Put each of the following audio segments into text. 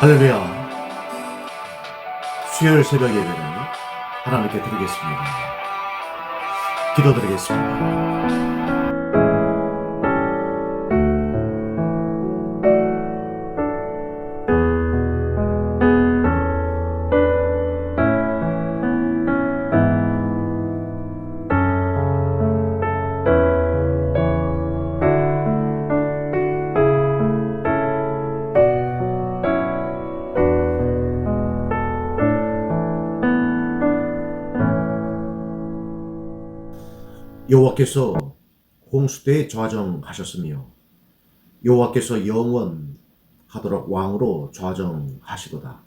할렐루야. 수요일 새벽 예배는 하나님께 드리겠습니다. 기도드리겠습니다. 여호와께서 홍수대에 좌정하셨으며 여호와께서 영원하도록 왕으로 좌정하시도다.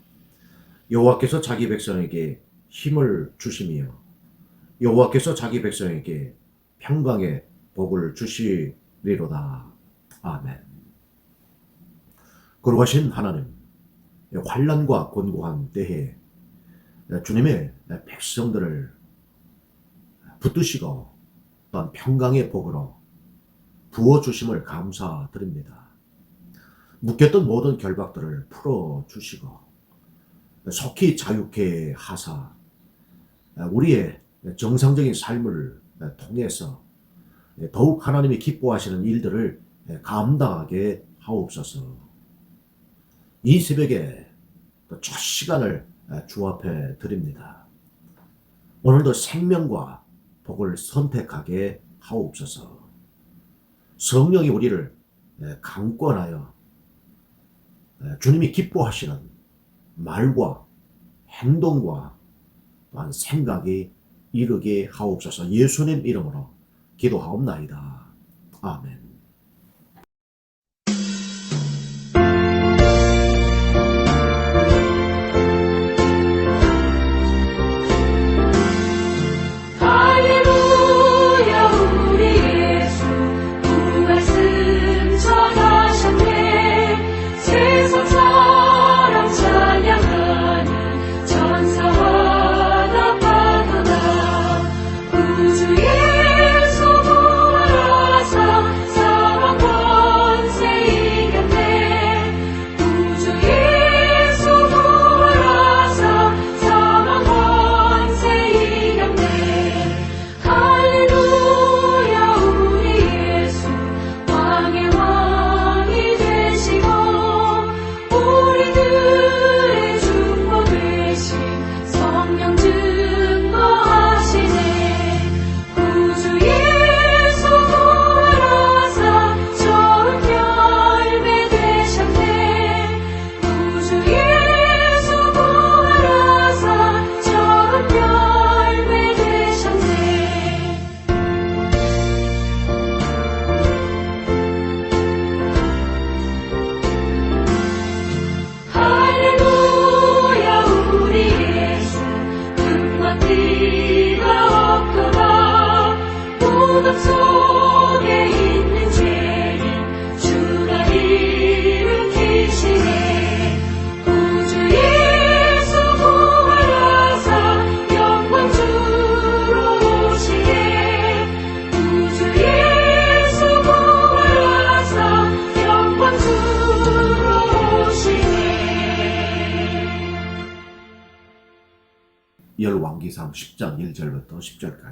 여호와께서 자기 백성에게 힘을 주시며 여호와께서 자기 백성에게 평강의 복을 주시리로다. 아멘. 거룩하신 하나님, 환란과 곤고한 때에 주님의 백성들을 붙드시고 또한 평강의 복으로 부어주심을 감사드립니다. 묶였던 모든 결박들을 풀어주시고 속히 자유케 하사 우리의 정상적인 삶을 통해서 더욱 하나님이 기뻐하시는 일들을 감당하게 하옵소서. 이 새벽에 또첫 시간을 주 앞에 드립니다. 오늘도 생명과 복을 선택하게 하옵소서. 성령이 우리를 강권하여 주님이 기뻐하시는 말과 행동과 또한 생각이 이르게 하옵소서. 예수님 이름으로 기도하옵나이다. 아멘.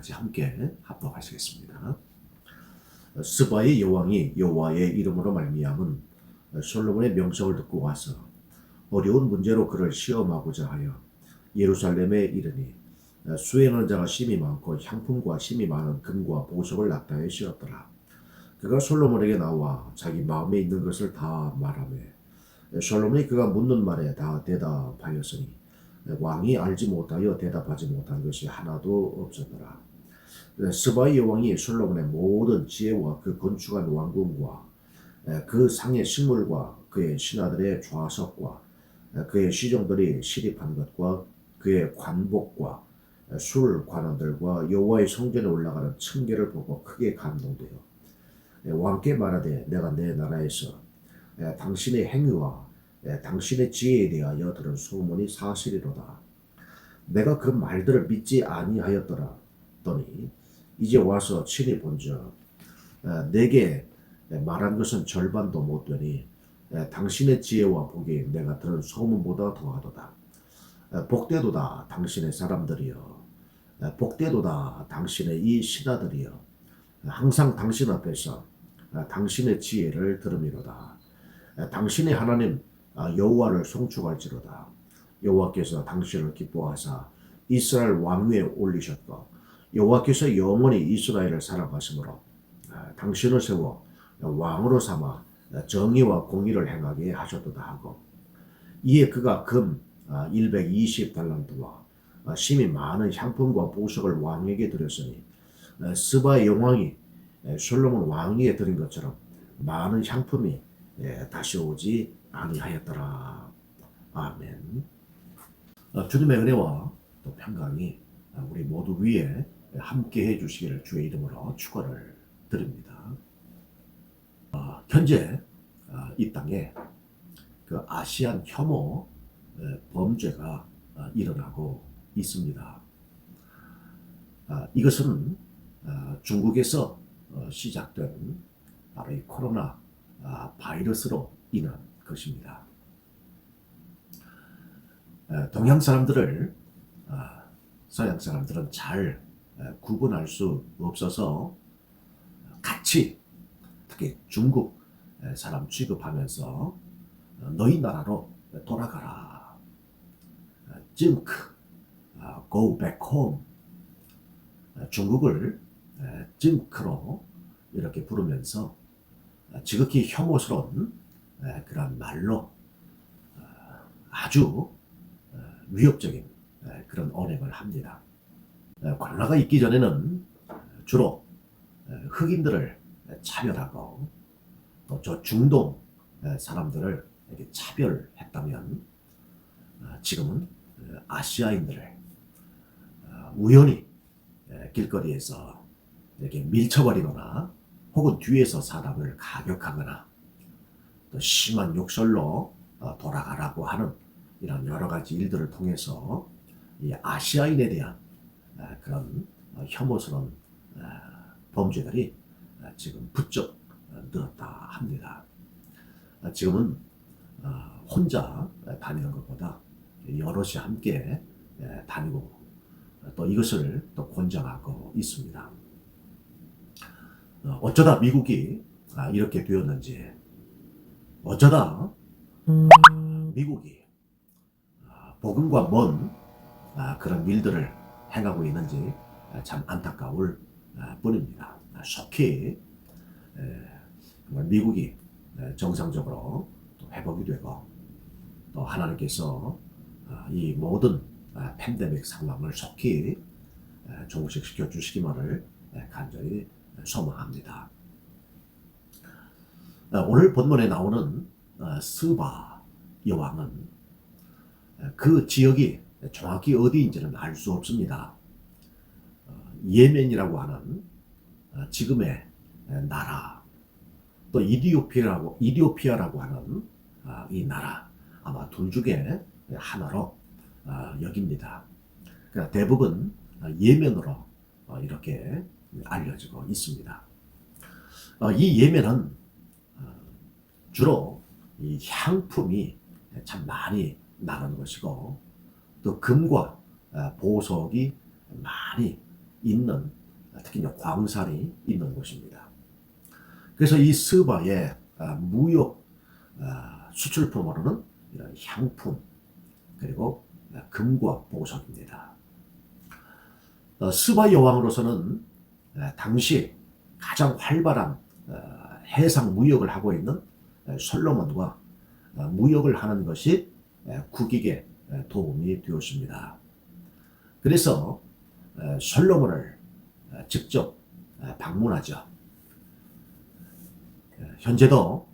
10절까지 함께 합독하시겠습니다. 스바의 여왕이 여호와의 이름으로 말미암은 솔로몬의 명성을 듣고 와서 어려운 문제로 그를 시험하고자 하여 예루살렘에 이르니 수행하는 자가 심이 많고 향품과 심이 많은 금과 보석을 낙타에 씌웠더라. 그가 솔로몬에게 나와 자기 마음에 있는 것을 다 말하매 솔로몬이 그가 묻는 말에 다 대답하였으니 왕이 알지 못하여 대답하지 못한 것이 하나도 없었더라. 스바이 여왕이 솔로몬의 모든 지혜와 그 건축한 왕궁과 그 상의 식물과 그의 신하들의 좌석과 그의 시종들이 시립한 것과 그의 관복과 술 관원들과 여호와의 성전에 올라가는 층계를 보고 크게 감동되어 왕께 말하되 내가 내 나라에서 당신의 행위와 당신의 지혜에 대하여 들은 소문이 사실이로다. 내가 그 말들을 믿지 아니하였더라 더니 이제 와서 친히 어, 내게 말한 것은 절반도 못 되니 에, 당신의 지혜와 복이 내가 들은 소문보다 더하도다. 에, 복되도다 당신의 사람들이여. 에, 복되도다 당신의 이 신하들이여. 항상 당신 앞에서 에, 당신의 지혜를 들음이로다. 에, 당신의 하나님 아, 여호와를 송축할지로다. 여호와께서 당신을 기뻐하사 이스라엘 왕위에 올리셨고 여호와께서 영원히 이스라엘을 살아가심으로 아, 당신을 세워 왕으로 삼아 정의와 공의를 행하게 하셨도다 하고 이에 그가 금 120달란트와 심히 많은 향품과 보석을 왕에게 드렸으니 아, 스바의 영왕이 솔로몬 왕에게 드린 것처럼 많은 향품이 예, 다시 오지 아니하였더라. 아멘. 어, 주님의 은혜와 또 평강이 우리 모두 위에 함께 해 주시기를 주의 이름으로 축원을 드립니다. 어, 현재 어, 이 땅에 그 아시안 혐오 에, 범죄가 어, 일어나고 있습니다. 아, 이것은 어, 중국에서 어, 시작된 바로 이 코로나 아, 바이러스로 인한 것입니다. 에, 동양 사람들을 아, 서양 사람들은 잘 에, 구분할 수 없어서 같이 특히 중국 에, 사람 취급하면서 어, 너희 나라로 돌아가라. 어, 징크, 아, go back home. 어, 중국을 에, 징크로 이렇게 부르면서 어, 지극히 혐오스러운 에, 그런 말로 어, 아주 어, 위협적인 에, 그런 언행을 합니다. 에, 코로나가 있기 전에는 주로 에, 흑인들을 차별하고 또 저 중동 에, 사람들을 차별했다면 어, 지금은 어, 아시아인들을 어, 우연히 에, 길거리에서 이렇게 밀쳐버리거나 혹은 뒤에서 사람을 가격하거나 또 심한 욕설로 어, 돌아가라고 하는 이런 여러 가지 일들을 통해서 이 아시아인에 대한 에, 그런 어, 혐오스러운 에, 범죄들이 에, 지금 부쩍 어, 늘었다 합니다. 아, 지금은 어, 혼자 다니는 것보다 여럿이 함께 에, 다니고 또 이것을 또 권장하고 있습니다. 어, 어쩌다 미국이 아, 이렇게 되었는지 어쩌다 미국이 아, 복음과 먼 아, 그런 일들을 행하고 있는지 아, 참 안타까울 아, 뿐입니다. 아, 속히 미국이 에, 정상적으로 또 회복이 되고 또 하나님께서 아, 이 모든 아, 팬데믹 상황을 속히 에, 종식시켜 주시기만을 에, 간절히 소망합니다. 아, 오늘 본문에 나오는 아, 스바 여왕은 아, 그 지역이 정확히 어디인지는 알 수 없습니다. 어, 예멘이라고 하는 어, 지금의 나라, 또 이디오피아라고 이디오피아라고 하는 아, 이 나라 아마 둘 중에 하나로 아, 여깁니다. 그러니까 대부분 아, 예멘으로 어, 이렇게 알려지고 있습니다. 어, 이 예멘은 어, 주로 이 향품이 참 많이 나는 것이고 또 금과 어, 보석이 많이 있는 특히 광산이 있는 곳입니다. 그래서 이 스바의 어, 무역 어, 수출품으로는 이런 향품 그리고 어, 금과 보석입니다. 어, 스바 여왕으로서는 어, 당시 가장 활발한 어, 해상 무역을 하고 있는 어, 솔로몬과 어, 무역을 하는 것이 에, 국익에 에, 도움이 되었습니다. 그래서 에, 솔로몬을 에, 직접 에, 방문하죠. 에, 현재도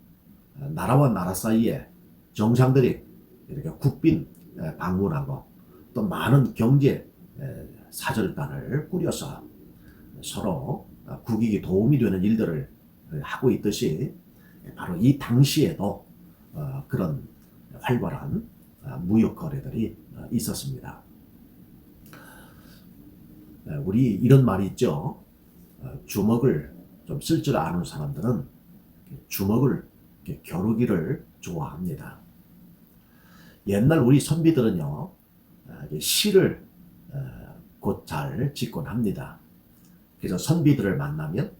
에, 나라와 나라 사이에 정상들이 이렇게 국빈 에, 방문하고 또 많은 경제 에, 사절단을 꾸려서 서로 어, 국익에 도움이 되는 일들을 에, 하고 있듯이 바로 이 당시에도 어, 그런 활발한 어, 무역 거래들이 어, 있었습니다. 에, 우리 이런 말이 있죠. 어, 주먹을 좀 쓸 줄 아는 사람들은 주먹을 겨루기를 좋아합니다. 옛날 우리 선비들은요, 시를 어, 곧잘 짓곤 합니다. 그래서 선비들을 만나면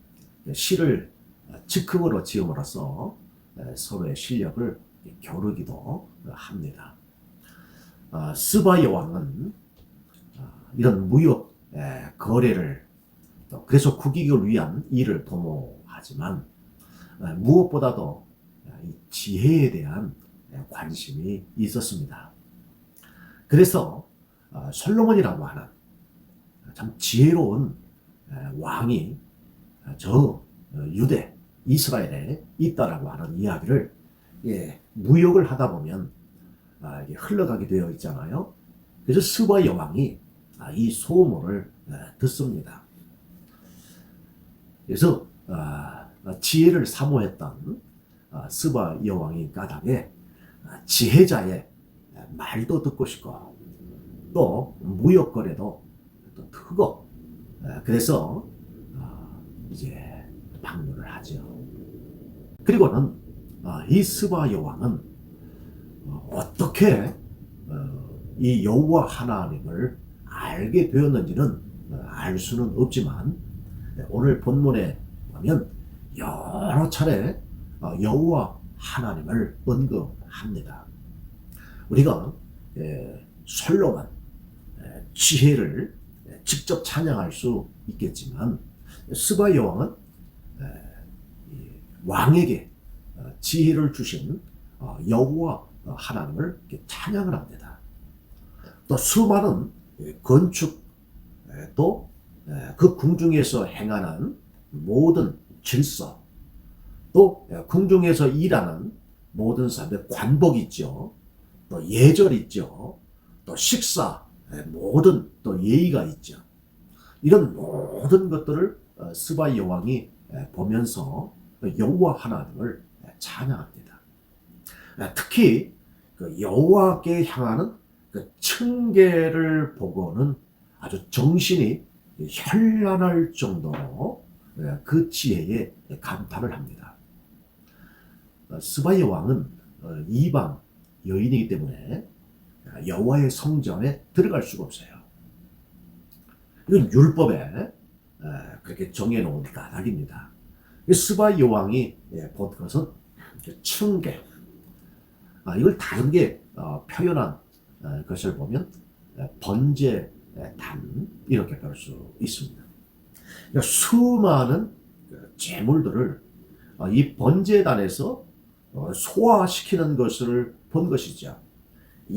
시를 즉흥으로 지음으로써 에, 서로의 실력을 겨루기도 합니다. 어, 스바 여왕은 어, 이런 무역 에, 거래를 또 그래서 국익을 위한 일을 도모하지만 에, 무엇보다도 이 지혜에 대한 에, 관심이 있었습니다. 그래서 어, 솔로몬이라고 하는 참 지혜로운 에, 왕이 저 어, 유대 이스라엘에 있다라고 하는 이야기를 예, 무역을 하다 보면 아, 이게 흘러가게 되어 있잖아요. 그래서 스바 여왕이 아, 이 소문을 에, 듣습니다. 그래서 아, 지혜를 사모했던 아, 스바 여왕이 까닭에 아, 지혜자의 말도 듣고 싶고 또 무역 거래도 또 크고 에, 그래서 아, 이제 방문을 하죠. 그리고는 아, 이 스바 여왕은 어, 어떻게 어, 이 여호와 하나님을 알게 되었는지는 어, 알 수는 없지만 네, 오늘 본문에 보면 여러 차례 어, 여호와 하나님을 언급합니다. 우리가 예, 솔로몬 예, 지혜를 예, 직접 찬양할 수 있겠지만 스바 여왕은 예, 이 왕에게 어, 지혜를 주신 어, 여호와 하나님을 이렇게 찬양을 합니다. 또 수많은 예, 건축 예, 또그 궁중에서 행하는 모든 질서 또 예, 궁중에서 일하는 모든 사람들 관복 있죠. 또 예절 있죠. 또 식사 예, 모든 또 예의가 있죠. 이런 모든 것들을 어, 스바 여왕이 예, 보면서 여호와 하나님을 예, 찬양합니다. 예, 특히 그 여호와께 향하는 그 층계를 보고는 아주 정신이 현란할 정도로 예, 그 지혜에 감탄을 합니다. 어, 스바의 왕은 어, 이방 여인이기 때문에 여호와의 성전에 들어갈 수가 없어요. 이건 율법에 에, 그렇게 정해놓은 까닭입니다. 이 스바 여왕이 예, 본 것은 층계, 아, 이걸 다른 게 어, 표현한 어, 것을 보면 에, 번제 에, 단 이렇게 볼 수 있습니다. 그러니까 수많은 그 재물들을 어, 이 번제단에서 어, 소화시키는 것을 본 것이죠.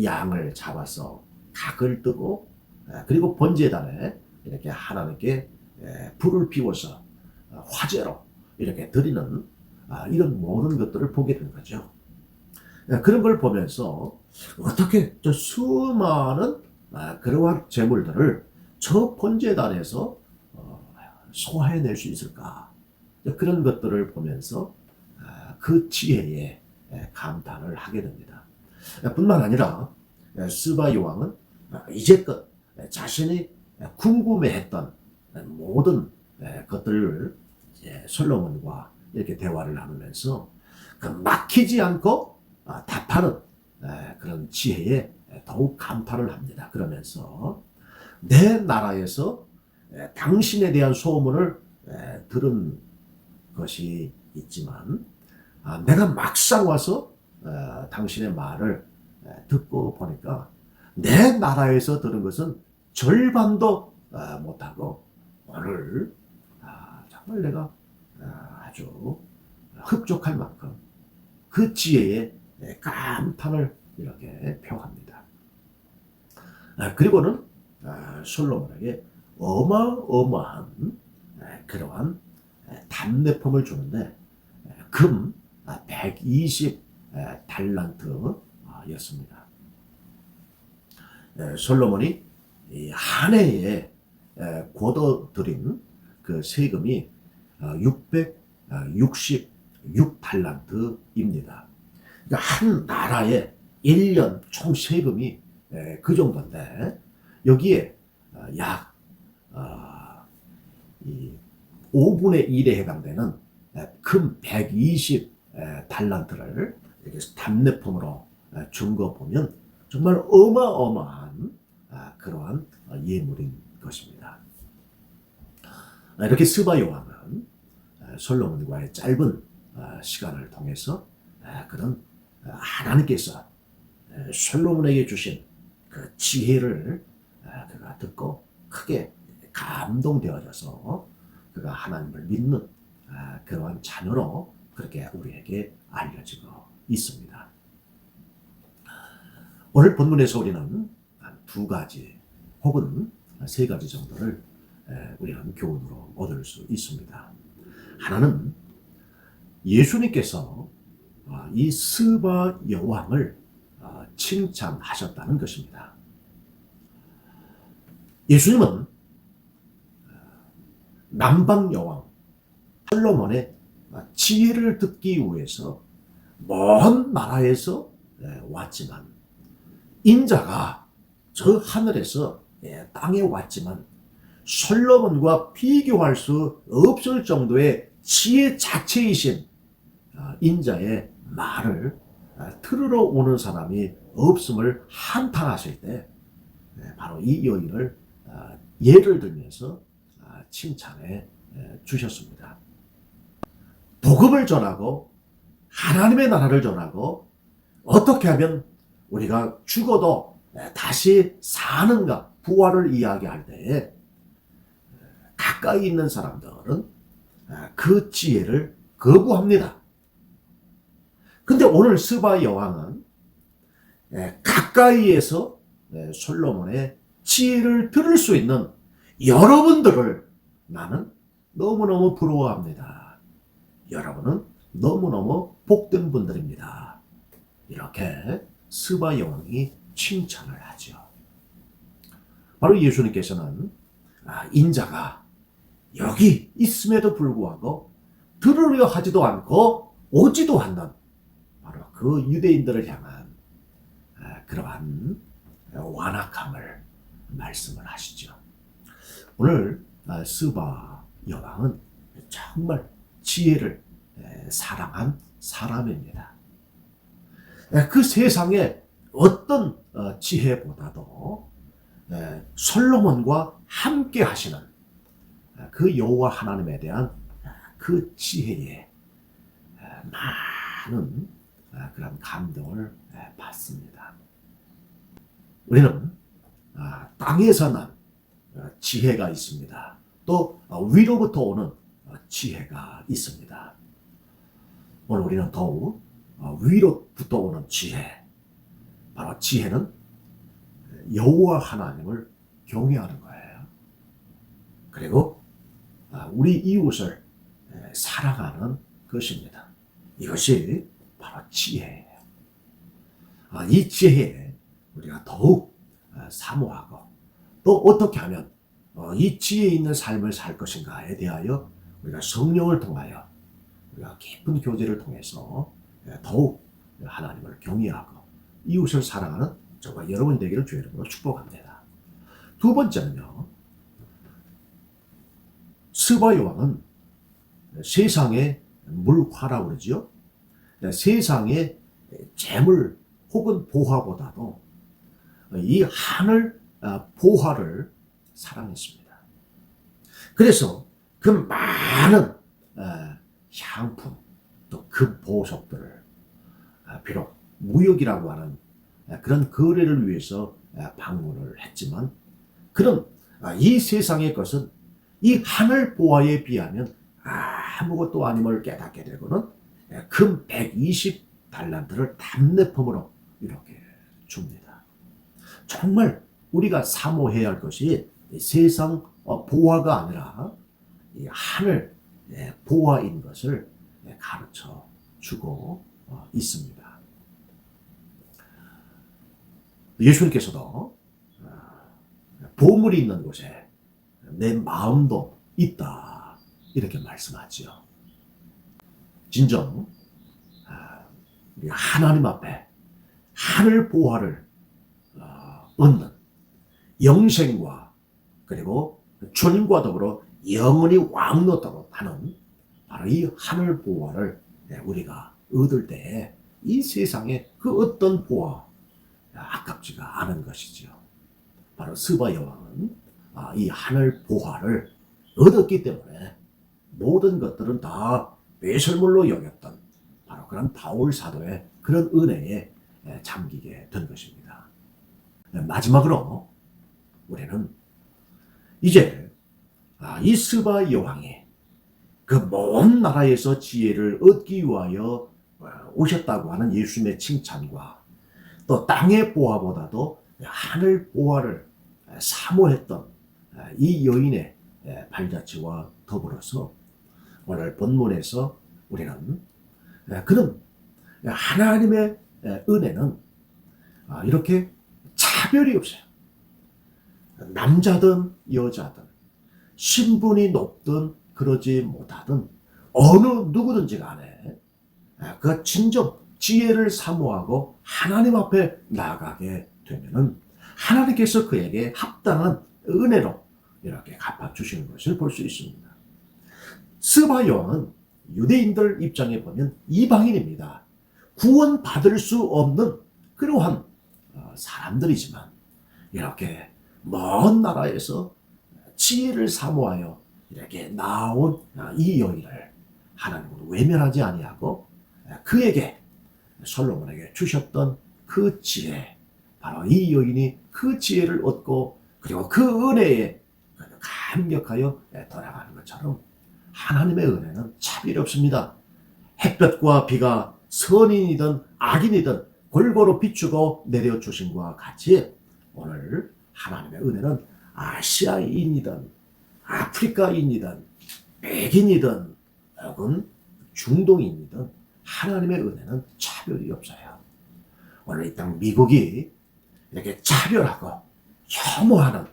양을 잡아서 각을 뜨고 에, 그리고 번제단에 이렇게 하나님께 에, 불을 피워서 어, 화제로 이렇게 드리는 아, 이런 모든 것들을 보게 된 거죠. 예, 그런 걸 보면서 어떻게 저 수많은 아, 그러한 재물들을 저 번제단에서 어, 소화해낼 수 있을까? 그런 것들을 보면서 아, 그 지혜에 예, 감탄을 하게 됩니다. 예, 뿐만 아니라 예, 스바 요왕은 아, 이제껏 예, 자신이 궁금해했던 모든 예, 것들을 솔로몬과 이렇게 대화를 나누면서 그 막히지 않고 아, 답하는 에, 그런 지혜에 더욱 감탄을 합니다. 그러면서 내 나라에서 에, 당신에 대한 소문을 에, 들은 것이 있지만 아, 내가 막상 와서 에, 당신의 말을 에, 듣고 보니까 내 나라에서 들은 것은 절반도 아, 못하고 오늘 아, 정말 내가 아, 아주 흡족할 만큼 그 지혜에 감탄을 이렇게 표합니다. 아, 그리고는 아, 솔로몬에게 어마어마한 아, 그러한 답례품을 주는데 금 120 달란트였습니다. 솔로몬이 한 해에 거둬들인 그 세금이 666달란트입니다. 그러니까 한 나라의 1년 총 세금이 그 정도인데 여기에 약 어, 이 5분의 1에 해당되는 에, 금120 에, 달란트를 이렇게 답례품으로 에, 준거 보면 정말 어마어마한 아, 그러한 어, 예물인 것입니다. 아, 이렇게 스바 여왕은 아, 솔로몬과의 짧은 아, 시간을 통해서 아, 그런 아, 하나님께서 에, 솔로몬에게 주신 그 지혜를 아, 그가 듣고 크게 감동되어져서 그가 하나님을 믿는 아, 그러한 자녀로 그렇게 우리에게 알려지고 있습니다. 오늘 본문에서 우리는 한두 가지 혹은 세 가지 정도를 에, 우리는 교훈으로 얻을 수 있습니다. 하나는 예수님께서 아, 이 스바 여왕을 아, 칭찬하셨다는 것입니다. 예수님은 남방 여왕 솔로몬의 지혜를 듣기 위해서 먼 나라에서 예, 왔지만 인자가 저 하늘에서 예, 땅에 왔지만 솔로몬과 비교할 수 없을 정도의 지혜 자체이신 아, 인자의 말을 아, 들으러 오는 사람이 없음을 한탄하실 때 예, 바로 이 여인을 아, 예를 들면서 아, 칭찬해 예, 주셨습니다. 복음을 전하고 하나님의 나라를 전하고 어떻게 하면 우리가 죽어도 예, 다시 사는가 부활을 이야기할 때에 가까이 있는 사람들은 아, 그 지혜를 거부합니다. 근데 오늘 스바 여왕은 예, 가까이에서 예, 솔로몬의 지혜를 들을 수 있는 여러분들을 나는 너무너무 부러워합니다. 여러분은 너무너무 복된 분들입니다. 이렇게 스바 여왕이 칭찬을 하죠. 바로 예수님께서는 아, 인자가 여기 있음에도 불구하고 들으려 하지도 않고 오지도 않는 바로 그 유대인들을 향한 아, 그러한 완악함을 말씀을 하시죠. 오늘 아, 스바 여왕은 정말 지혜를 에, 사랑한 사람입니다. 에, 그 세상에 어떤 어, 지혜보다도 에, 솔로몬과 함께 하시는 에, 그 여호와 하나님에 대한 그 지혜에 에, 많은 아, 그런 감동을 에, 받습니다. 우리는 아, 땅에서 난 어, 지혜가 있습니다. 또 어, 위로부터 오는 어, 지혜가 있습니다. 오늘 우리는 더욱 어, 위로부터 오는 지혜, 바로 지혜는 여호와 하나님을 경외하는 거예요. 그리고 아, 우리 이웃을 에, 사랑하는 것입니다. 이것이 바로 지혜예요. 아, 이 지혜에 우리가 더욱 아, 사모하고 또 어떻게 하면 어, 이 지혜 있는 삶을 살 것인가에 대하여 우리가 성령을 통하여 우리가 깊은 교제를 통해서 예, 더욱 하나님을 경외하고 이웃을 사랑하는 저와 여러분 되기를 주의 이름으로 축복합니다. 두 번째는요. 스바 여왕은 세상의 물화라고 그러지요. 네, 세상의 재물 혹은 보화보다도 이 하늘 아, 보화를 사랑했습니다. 그래서 그 많은 아, 향품 또그 보석들을 아, 비록 무역이라고 하는 아, 그런 거래를 위해서 아, 방문을 했지만 그런 아, 이 세상의 것은 이 하늘 보화에 비하면 아무것도 아님을 깨닫게 되고는 예, 금 120 달란트를 답례품으로 이렇게 줍니다. 정말 우리가 사모해야 할 것이 이 세상 어, 보화가 아니라 이 하늘 예, 보화인 것을 예, 가르쳐 주고 어, 있습니다. 예수님께서도 어, 보물이 있는 곳에 내 마음도 있다 이렇게 말씀하지요. 진정 아, 하나님 앞에 하늘 보화를 어, 얻는 영생과 그리고 주님과 더불어 영원히 왕노도록 하는 바로 이 하늘 보화를 우리가 얻을 때이 세상에 그 어떤 보화 아깝지가 않은 것이죠. 바로 스바 여왕은 아, 이 하늘 보화를 얻었기 때문에 모든 것들은 다 배설물로 여겼던 바로 그런 바울 사도의 그런 은혜에 에, 잠기게 된 것입니다. 네, 마지막으로 우리는 이제 아, 이 스바 여왕이 그 먼 나라에서 지혜를 얻기 위하여 어, 오셨다고 하는 예수님의 칭찬과 또 땅의 보화보다도 하늘 보화를 사모했던 아, 이 여인의 에, 발자취와 더불어서 오늘 본문에서 우리는 에, 그는 하나님의 에, 은혜는 아, 이렇게 차별이 없어요. 남자든 여자든 신분이 높든 그러지 못하든 어느 누구든지 간에 아, 그 진정 지혜를 사모하고 하나님 앞에 나가게 되면은 하나님께서 그에게 합당한 은혜로 이렇게 갚아주시는 것을 볼 수 있습니다. 스바 여왕은 유대인들 입장에 보면 이방인입니다. 구원받을 수 없는 그러한 어, 사람들이지만 이렇게 먼 나라에서 지혜를 사모하여 이렇게 나온 아, 이 여인을 하나님은 외면하지 아니하고 그에게 솔로몬에게 주셨던 그 지혜 바로 이 여인이 그 지혜를 얻고 그리고 그 은혜에 감격하여 돌아가는 것처럼 하나님의 은혜는 차별이 없습니다. 햇볕과 비가 선인이든 악인이든 골고루 비추고 내려주신 것과 같이 오늘 하나님의 은혜는 아시아인이든 아프리카인이든 백인이든 혹은 중동인이든 하나님의 은혜는 차별이 없어요. 오늘 이 땅 미국이 이렇게 차별하고 혐오하는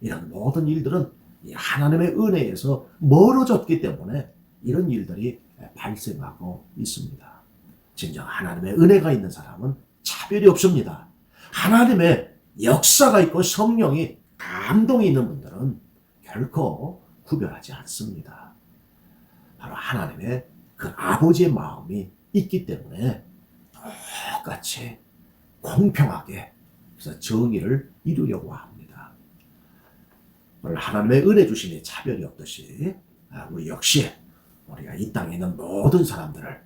이런 모든 일들은 이 하나님의 은혜에서 멀어졌기 때문에 이런 일들이 발생하고 있습니다. 진정 하나님의 은혜가 있는 사람은 차별이 없습니다. 하나님의 역사가 있고 성령이 감동이 있는 분들은 결코 구별하지 않습니다. 바로 하나님의 그 아버지의 마음이 있기 때문에 똑같이 공평하게 그래서 정의를 이루려고 합니다. 하나님의 은혜 주심이 차별이 없듯이 아, 우리 역시 우리가 이 땅에 있는 모든 사람들을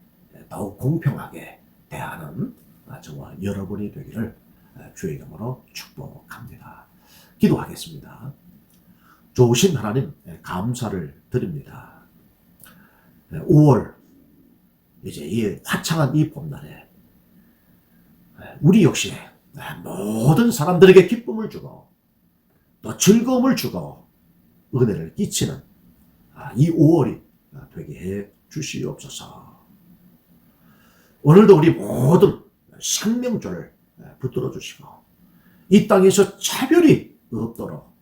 더욱 공평하게 대하는 아, 저와 여러분이 되기를 아, 주의 이름으로 축복합니다. 기도하겠습니다. 좋으신 하나님 감사를 드립니다. 5월 이제 이 화창한 이 봄날에 우리 역시 모든 사람들에게 기쁨을 주고 또 즐거움을 주고 은혜를 끼치는 아, 이 5월이 되게 해 주시옵소서. 오늘도 우리 모든 생명줄을 붙들어 주시고 이 땅에서 차별이 없도록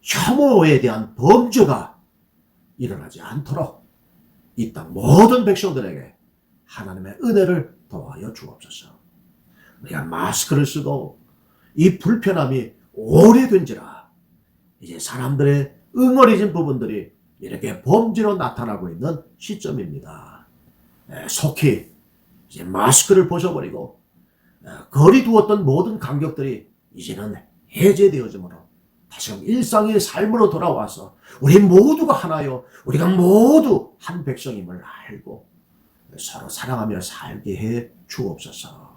혐오에 대한 범죄가 일어나지 않도록 이 땅 모든 백성들에게 하나님의 은혜를 더하여 주옵소서. 우리가 마스크를 쓰고 이 불편함이 오래된지라 이제 사람들의 응어리진 부분들이 이렇게 범죄로 나타나고 있는 시점입니다. 에, 속히 이제 마스크를 벗어버리고 에, 거리 두었던 모든 간격들이 이제는 해제되어지므로 다시금 일상의 삶으로 돌아와서 우리 모두가 하나요. 우리가 모두 한 백성임을 알고 서로 사랑하며 살게 해 주옵소서.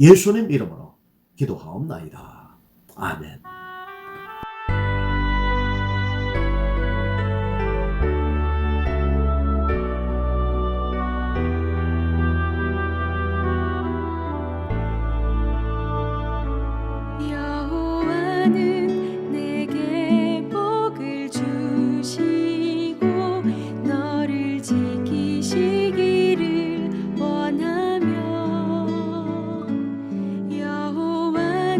예수님 이름으로 기도하옵나이다. 아멘.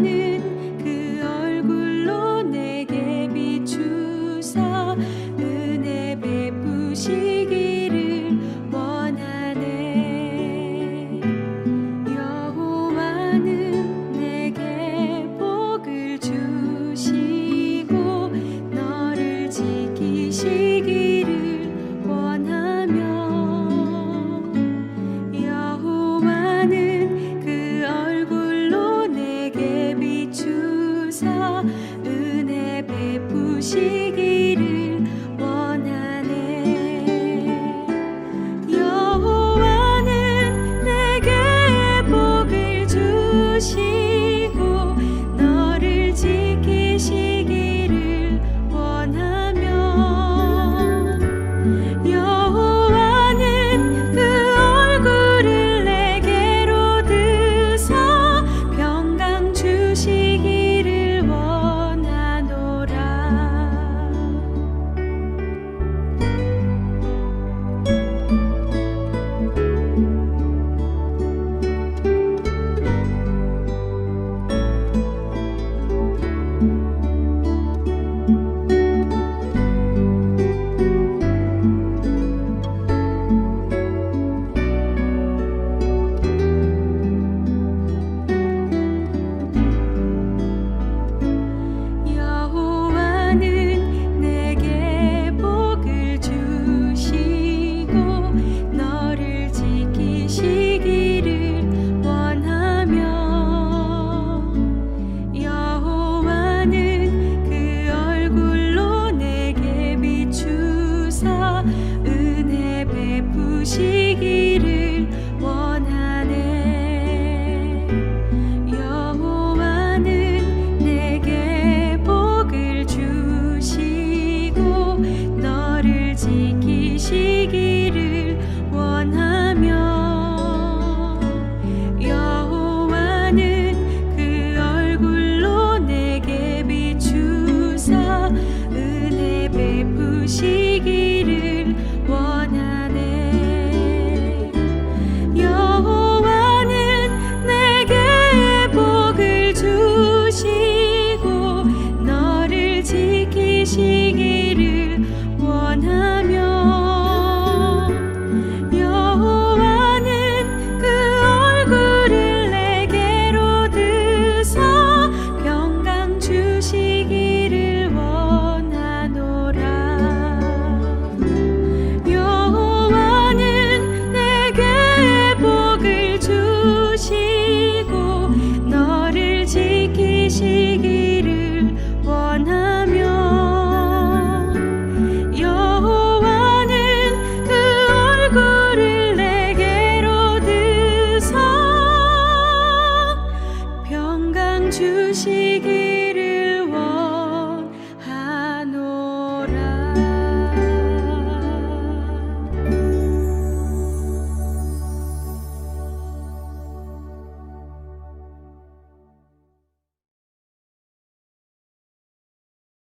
여